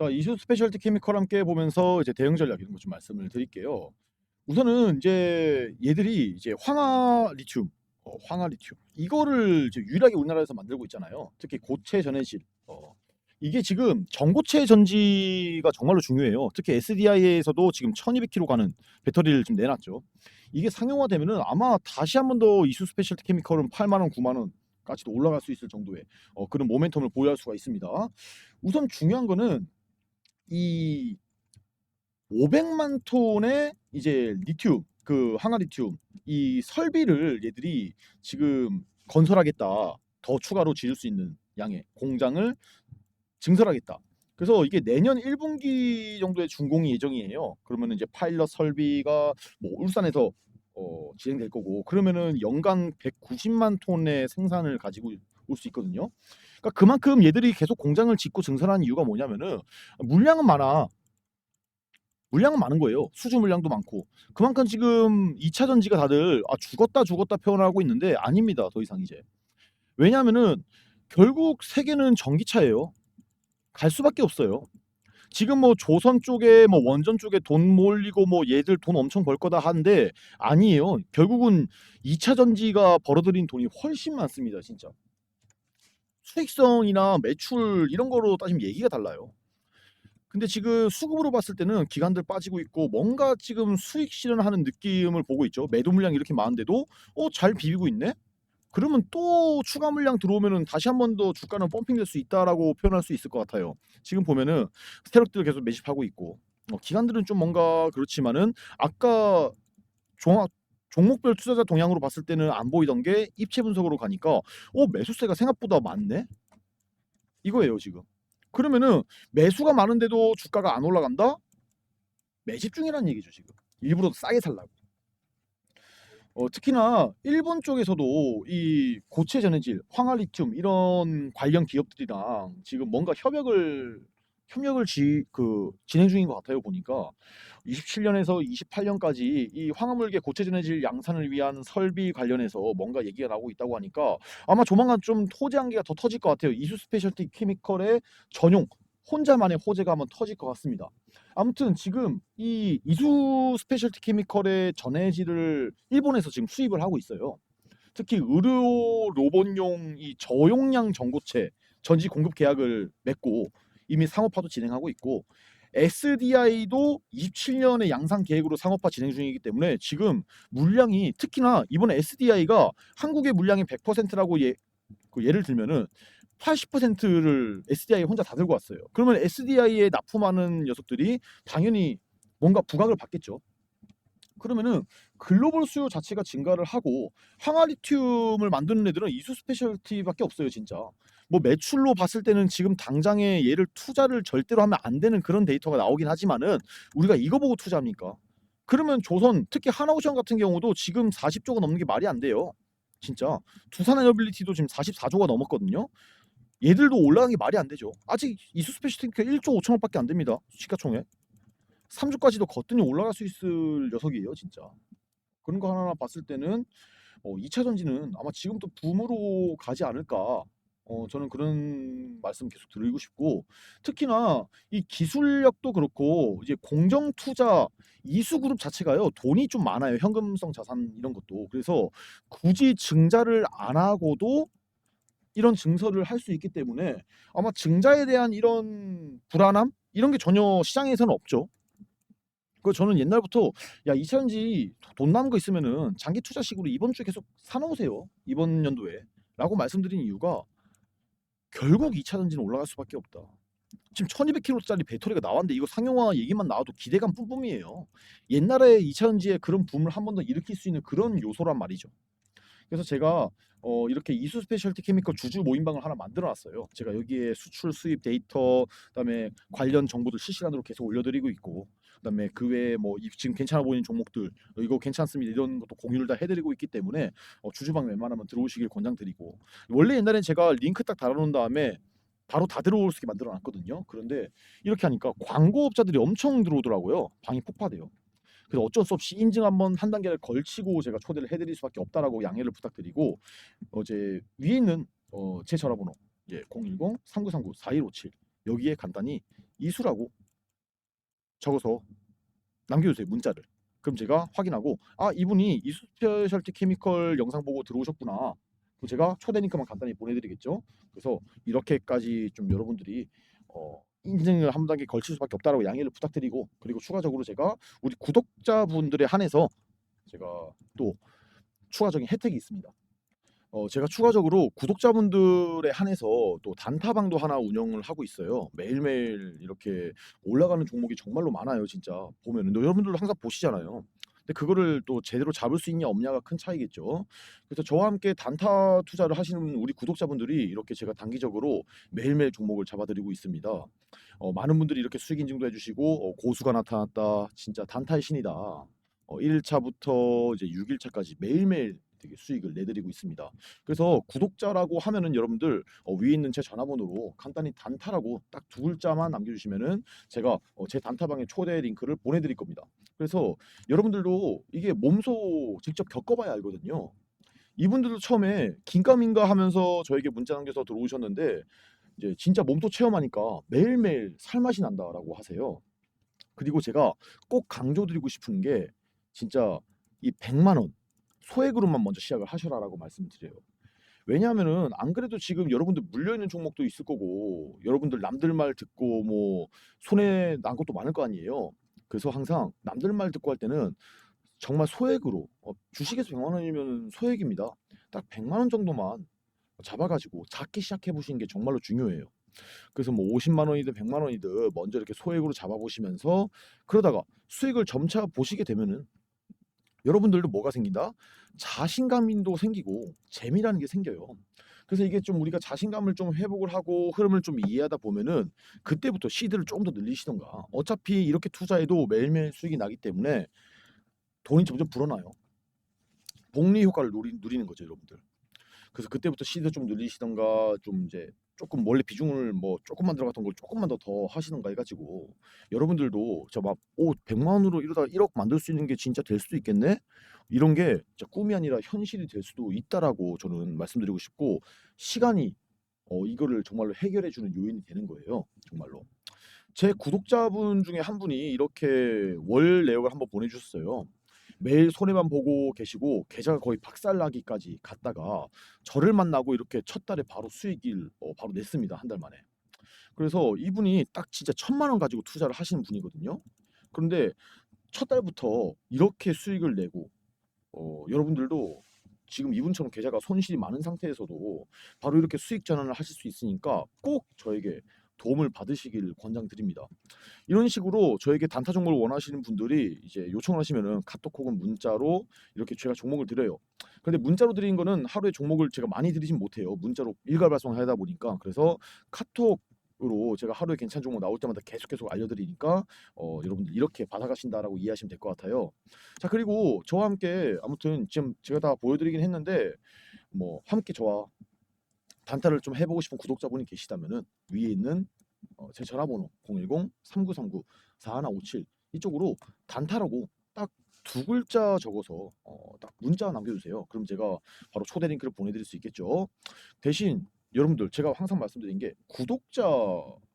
자, 이슈 스페셜티 케미컬 함께 보면서 이제 대응 전략 이런 거 좀 말씀을 드릴게요. 우선은 이제 얘들이 이제 황화 리튬, 어, 황화 리튬 이거를 이제 유일하게 우리나라에서 만들고 있잖아요. 특히 고체 전해질. 어, 이게 지금 전고체 전지가 정말로 중요해요. 특히 SDI에서도 지금 1200km 가는 배터리를 지금 내놨죠. 이게 상용화되면은 아마 다시 한 번 더 이슈 스페셜티 케미컬은 8만 원, 9만 원까지도 올라갈 수 있을 정도의 어, 그런 모멘텀을 보유할 수가 있습니다. 우선 중요한 거는 이 500만 톤의 이제 리튬 그 항화 리튬 이 설비를 얘들이 지금 건설하겠다 더 추가로 지을 수 있는 양의 공장을 증설하겠다. 그래서 이게 내년 1분기 정도에 준공이 예정이에요. 그러면 이제 파일럿 설비가 뭐 울산에서 어, 진행될 거고 그러면은 연간 190만 톤의 생산을 가지고 올 수 있거든요. 그러니까 그만큼 얘들이 계속 공장을 짓고 증설하는 이유가 뭐냐면은 물량은 많아. 물량은 많은 거예요. 수주 물량도 많고. 그만큼 지금 2차 전지가 다들 아 죽었다 죽었다 표현하고 있는데 아닙니다. 더 이상 이제. 왜냐하면은 결국 세계는 전기차예요. 갈 수밖에 없어요. 지금 뭐 조선 쪽에 뭐 원전 쪽에 돈 몰리고 뭐 얘들 돈 엄청 벌 거다 하는데 아니에요. 결국은 2차 전지가 벌어들인 돈이 훨씬 많습니다, 진짜. 수익성이나 매출 이런 거로 따지면 얘기가 달라요. 근데 지금 수급으로 봤을 때는 기관들 빠지고 있고 뭔가 지금 수익 실현하는 느낌을 보고 있죠. 매도 물량이 이렇게 많은데도 어 잘 비비고 있네. 그러면 또 추가 물량 들어오면은 다시 한 번 더 주가는 펌핑될 수 있다라고 표현할 수 있을 것 같아요. 지금 보면은 스테럭들 계속 매집하고 있고 어, 기관들은 좀 뭔가 그렇지만은 아까 종합 종목별 투자자 동향으로 봤을 때는 안 보이던 게 입체 분석으로 가니까 어 매수세가 생각보다 많네. 이거예요 지금. 그러면은 매수가 많은데도 주가가 안 올라간다? 매집 중이라는 얘기죠 지금. 일부러 싸게 살라고. 어, 특히나 일본 쪽에서도 이 고체 전해질, 황화 리튬 이런 관련 기업들이랑 지금 뭔가 협약을 협력을 지, 그 진행 중인 것 같아요 보니까 27년에서 28년까지 이 황화물계 고체 전해질 양산을 위한 설비 관련해서 뭔가 얘기가 나오고 있다고 하니까 아마 조만간 좀 호재 한계가 더 터질 것 같아요. 이수 스페셜티 케미컬의 전용 혼자만의 호재가 한번 터질 것 같습니다. 아무튼 지금 이 이수 스페셜티 케미컬의 전해질을 일본에서 지금 수입을 하고 있어요. 특히 의료 로봇용 이 저용량 전고체 전지 공급 계약을 맺고 이미 상업화도 진행하고 있고 SDI도 27년의 양산 계획으로 상업화 진행 중이기 때문에 지금 물량이 특히나 이번에 SDI가 한국의 물량이 100%라고 예, 그 예를 들면은 80%를 SDI 혼자 다 들고 왔어요. 그러면 SDI에 납품하는 녀석들이 당연히 뭔가 부각을 받겠죠. 그러면은 글로벌 수요 자체가 증가를 하고 항화 리튬을 만드는 애들은 이수 스페셜티밖에 없어요, 진짜. 뭐 매출로 봤을 때는 지금 당장에 얘를 투자를 절대로 하면 안 되는 그런 데이터가 나오긴 하지만은 우리가 이거 보고 투자합니까? 그러면 조선 특히 하나오션 같은 경우도 지금 40조가 넘는 게 말이 안 돼요. 진짜 두산 에너빌리티도 지금 44조가 넘었거든요. 얘들도 올라간 게 말이 안 되죠. 아직 이수 스페셜티가 1조 5천억밖에 안 됩니다. 시가총액. 3주까지도 거뜬히 올라갈 수 있을 녀석이에요, 진짜. 그런 거 하나 봤을 때는 어, 2차 전지는 아마 지금부터 붐으로 가지 않을까. 어, 저는 그런 말씀 계속 드리고 싶고 특히나 이 기술력도 그렇고 이제 공정 투자 이수 그룹 자체가요 돈이 좀 많아요. 현금성 자산 이런 것도. 그래서 굳이 증자를 안 하고도 이런 증설을 할 수 있기 때문에 아마 증자에 대한 이런 불안함? 이런 게 전혀 시장에서는 없죠. 그 저는 옛날부터 야 2차 전지 돈 남은 거 있으면은 장기 투자식으로 이번 주에 계속 사놓으세요. 이번 연도에 라고 말씀드린 이유가 결국 2차 전지는 올라갈 수밖에 없다. 지금 1200kg짜리 배터리가 나왔는데 이거 상용화 얘기만 나와도 기대감 뿜뿜이에요. 옛날에 2차 전지에 그런 붐을 한 번 더 일으킬 수 있는 그런 요소란 말이죠. 그래서 제가 어, 이렇게 이수 스페셜티 케미컬 주주 모임방을 하나 만들어 놨어요. 제가 여기에 수출 수입 데이터 그다음에 관련 정보들 실시간으로 계속 올려드리고 있고 그다음에 그 외에 뭐 이- 지금 괜찮아 보이는 종목들 어, 이거 괜찮습니다 이런 것도 공유를 다 해드리고 있기 때문에 어, 주주방 웬만하면 들어오시길 권장드리고 원래 옛날엔 제가 링크 딱 달아놓은 다음에 바로 다 들어올 수 있게 만들어 놨거든요. 그런데 이렇게 하니까 광고업자들이 엄청 들어오더라고요. 방이 폭파돼요. 그래서 어쩔 수 없이 인증 한번 한 단계를 걸치고 제가 초대를 해드릴 수밖에 없다라고 양해를 부탁드리고 어제 위에 있는 어, 제 전화번호 예, 010 3939 4157 여기에 간단히 이수라고 적어서 남겨주세요 문자를. 그럼 제가 확인하고 아 이분이 이수 스페셜티 케미컬 영상 보고 들어오셨구나. 그럼 제가 초대 링크만 간단히 보내드리겠죠. 그래서 이렇게까지 좀 여러분들이 어, 인증을 한 단계 걸칠 수밖에 없다라고 양해를 부탁드리고 그리고 추가적으로 제가 우리 구독자분들에 한해서 제가 또 추가적인 혜택이 있습니다. 어, 제가 추가적으로 구독자분들에 한해서 또 단타방도 하나 운영을 하고 있어요. 매일매일 이렇게 올라가는 종목이 정말로 많아요, 진짜. 보면은. 여러분들도 항상 보시잖아요. 근데 그거를 또 제대로 잡을 수 있냐 없냐가 큰 차이겠죠. 그래서 저와 함께 단타 투자를 하시는 우리 구독자분들이 이렇게 제가 단기적으로 매일매일 종목을 잡아드리고 있습니다. 어, 많은 분들이 이렇게 수익 인증도 해주시고 어, 고수가 나타났다. 진짜 단타의 신이다. 어, 1일차부터 이제 6일차까지 매일매일 되게 수익을 내드리고 있습니다. 그래서 구독자라고 하면은 여러분들 어, 위에 있는 제 전화번호로 간단히 단타라고 딱 두 글자만 남겨주시면은 제가 어, 제 단타방에 초대 링크를 보내드릴 겁니다. 그래서 여러분들도 이게 몸소 직접 겪어봐야 알거든요. 이분들도 처음에 긴가민가 하면서 저에게 문자 남겨서 들어오셨는데 이제 진짜 몸소 체험하니까 매일매일 살맛이 난다라고 하세요. 그리고 제가 꼭 강조드리고 싶은 게 진짜 이 100만 원 소액으로만 먼저 시작을 하셔라라고 말씀드려요. 왜냐하면은 안 그래도 지금 여러분들 물려 있는 종목도 있을 거고 여러분들 남들 말 듣고 뭐 손해 난 것도 많을 거 아니에요. 그래서 항상 남들 말 듣고 할 때는 정말 소액으로 어, 주식에서 100만 원이면 소액입니다. 딱 100만 원 정도만 잡아가지고 작게 시작해 보시는 게 정말로 중요해요. 그래서 뭐 50만 원이든 100만 원이든 먼저 이렇게 소액으로 잡아보시면서 그러다가 수익을 점차 보시게 되면은 여러분들도 뭐가 생긴다? 자신감도 생기고 재미라는 게 생겨요. 그래서 이게 좀 우리가 자신감을 좀 회복을 하고 흐름을 좀 이해하다 보면은 그때부터 시드를 좀더 늘리시던가. 어차피 이렇게 투자해도 매일매일 수익이 나기 때문에 돈이 점점 불어나요. 복리 효과를 누리, 누리는 거죠, 여러분들. 그래서 그때부터 시드 좀 늘리시던가 좀 이제 조금 원래 비중을 뭐 조금만 들어갔던 걸 조금만 더 더 하시던가 해가지고 여러분들도 저막오 100만 원으로 이러다 1억 만들 수 있는 게 진짜 될 수도 있겠네 이런 게 꿈이 아니라 현실이 될 수도 있다라고 저는 말씀드리고 싶고 시간이 어, 이거를 정말로 해결해 주는 요인이 되는 거예요 정말로 제 구독자분 중에 한 분이 이렇게 월 내역을 한번 보내주셨어요. 매일 손해만 보고 계시고 계좌가 거의 박살나기까지 갔다가 저를 만나고 이렇게 첫 달에 바로 수익을 어, 바로 냈습니다 한 달 만에. 그래서 이분이 딱 진짜 천만 원 가지고 투자를 하시는 분이거든요. 그런데 첫 달부터 이렇게 수익을 내고 어, 여러분들도 지금 이분처럼 계좌가 손실이 많은 상태에서도 바로 이렇게 수익 전환을 하실 수 있으니까 꼭 저에게 도움을 받으시길 권장드립니다. 이런 식으로 저에게 단타 종목을 원하시는 분들이 이제 요청을 하시면은 카톡 혹은 문자로 이렇게 제가 종목을 드려요. 그런데 문자로 드리는 거는 하루에 종목을 제가 많이 드리진 못해요. 문자로 일괄 발송하다 보니까 그래서 카톡 으로 제가 하루에 괜찮은 종목 나올 때마다 계속 계속 알려드리니까 어, 여러분들 이렇게 받아가신다라고 이해하시면 될 것 같아요. 자 그리고 저와 함께 아무튼 지금 제가 다 보여드리긴 했는데 뭐 함께 저와 단타를 좀 해보고 싶은 구독자분이 계시다면은 위에 있는 어, 제 전화번호 010-3939-4157 이쪽으로 단타라고 딱 두 글자 적어서 어, 딱 문자 남겨주세요. 그럼 제가 바로 초대 링크를 보내드릴 수 있겠죠. 대신 여러분들 제가 항상 말씀드린 게 구독자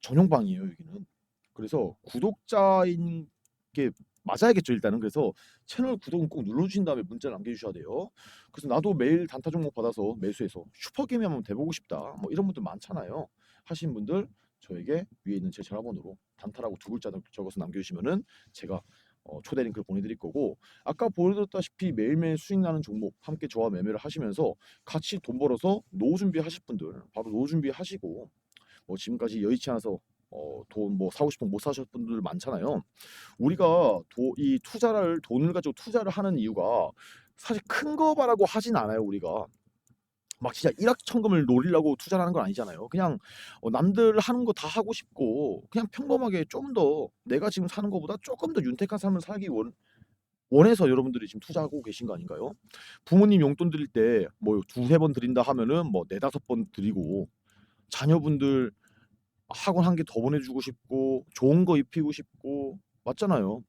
전용방이에요 여기는. 그래서 구독자인 게 맞아야겠죠 일단은. 그래서 채널 구독은 꼭 눌러주신 다음에 문자 남겨주셔야 돼요. 그래서 나도 매일 단타 종목 받아서 매수해서 슈퍼게임이 한번 돼보고 싶다 뭐 이런 분들 많잖아요. 하신 분들 저에게 위에 있는 제 전화번호로 단타라고 두 글자 적어서 남겨주시면은 제가 어, 초대 링크를 보내드릴 거고 아까 보여드렸다시피 매일매일 수익 나는 종목 함께 저와 매매를 하시면서 같이 돈 벌어서 노후 준비하실 분들 바로 노후 준비하시고 뭐 지금까지 여의치 않아서 어, 돈 뭐 사고 싶은 못 사셨던 분들 많잖아요. 우리가 도, 이 투자를 돈을 가지고 투자를 하는 이유가 사실 큰 거 바라고 하진 않아요. 우리가 막 진짜 일확천금을 노리려고 투자를 하는 건 아니잖아요. 그냥 어, 남들 하는 거 다 하고 싶고 그냥 평범하게 좀 더 내가 지금 사는 것보다 조금 더 윤택한 삶을 살기 원 원해서 여러분들이 지금 투자하고 계신 거 아닌가요? 부모님 용돈 드릴 때 뭐 두세 번 드린다 하면은 뭐 네다섯 번 드리고 자녀분들 학원 한 개 더 보내주고 싶고 좋은 거 입히고 싶고 맞잖아요.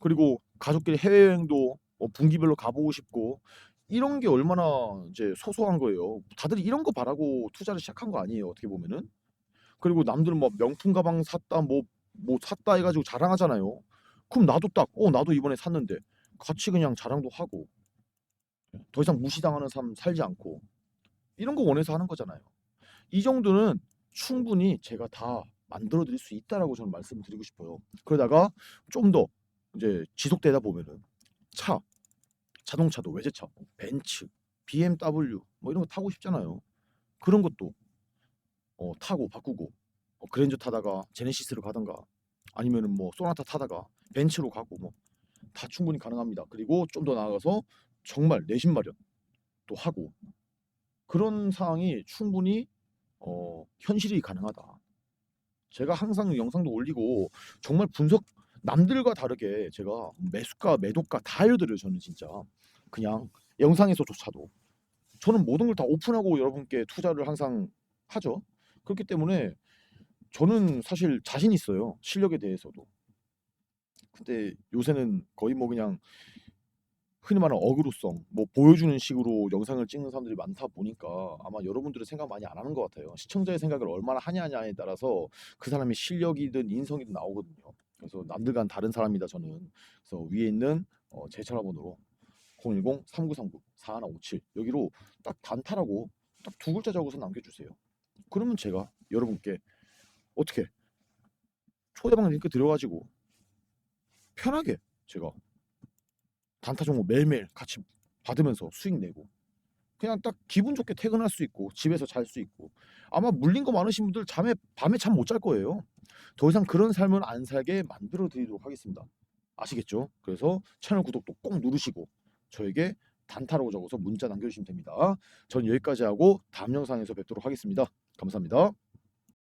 그리고 가족끼리 해외여행도 어, 분기별로 가보고 싶고 이런 게 얼마나 이제 소소한 거예요. 다들 이런 거 바라고 투자를 시작한 거 아니에요. 어떻게 보면은. 그리고 남들은 뭐 명품 가방 샀다 뭐뭐 샀다 해가지고 자랑하잖아요. 그럼 나도 딱 어 나도 이번에 샀는데 같이 그냥 자랑도 하고 더 이상 무시당하는 삶 살지 않고 이런 거 원해서 하는 거잖아요. 이 정도는 충분히 제가 다 만들어 드릴 수 있다라고 저는 말씀을 드리고 싶어요. 그러다가 좀 더 이제 지속되다 보면은 차, 자동차도 외제차, 뭐 벤츠, BMW 뭐 이런 거 타고 싶잖아요. 그런 것도 어, 타고 바꾸고 어, 그랜저 타다가 제네시스로 가던가 아니면은 뭐 소나타 타다가 벤츠로 가고 뭐 다 충분히 가능합니다. 그리고 좀 더 나아가서 정말 내신 마련 또 하고 그런 상황이 충분히 어, 현실이 가능하다. 제가 항상 영상도 올리고 정말 분석 남들과 다르게 제가 매수가 매도가 다 알려드려요 저는 진짜. 그냥 영상에서조차도. 저는 모든 걸 다 오픈하고 여러분께 투자를 항상 하죠. 그렇기 때문에 저는 사실 자신 있어요 실력에 대해서도. 근데 요새는 거의 뭐 그냥 흔히 말하는 어그로성 뭐 보여주는 식으로 영상을 찍는 사람들이 많다 보니까 아마 여러분들의 생각 많이 안 하는 것 같아요. 시청자의 생각을 얼마나 하냐냐에 따라서 그 사람의 실력이든 인성이든 나오거든요. 그래서 남들과는 다른 사람이다 저는. 그래서 위에 있는 어, 제 전화번호로 010-3939-4157 여기로 딱 단타라고 딱 두 글자 적어서 남겨주세요. 그러면 제가 여러분께 어떻게 초대방 링크 들어가지고 편하게 제가 단타 종목 매일매일 같이 받으면서 수익 내고 그냥 딱 기분 좋게 퇴근할 수 있고 집에서 잘 수 있고 아마 물린 거 많으신 분들 잠에 밤에 잠 못 잘 거예요. 더 이상 그런 삶은 안 살게 만들어 드리도록 하겠습니다. 아시겠죠? 그래서 채널 구독도 꼭 누르시고 저에게 단타라고 적어서 문자 남겨주시면 됩니다. 전 여기까지 하고 다음 영상에서 뵙도록 하겠습니다. 감사합니다.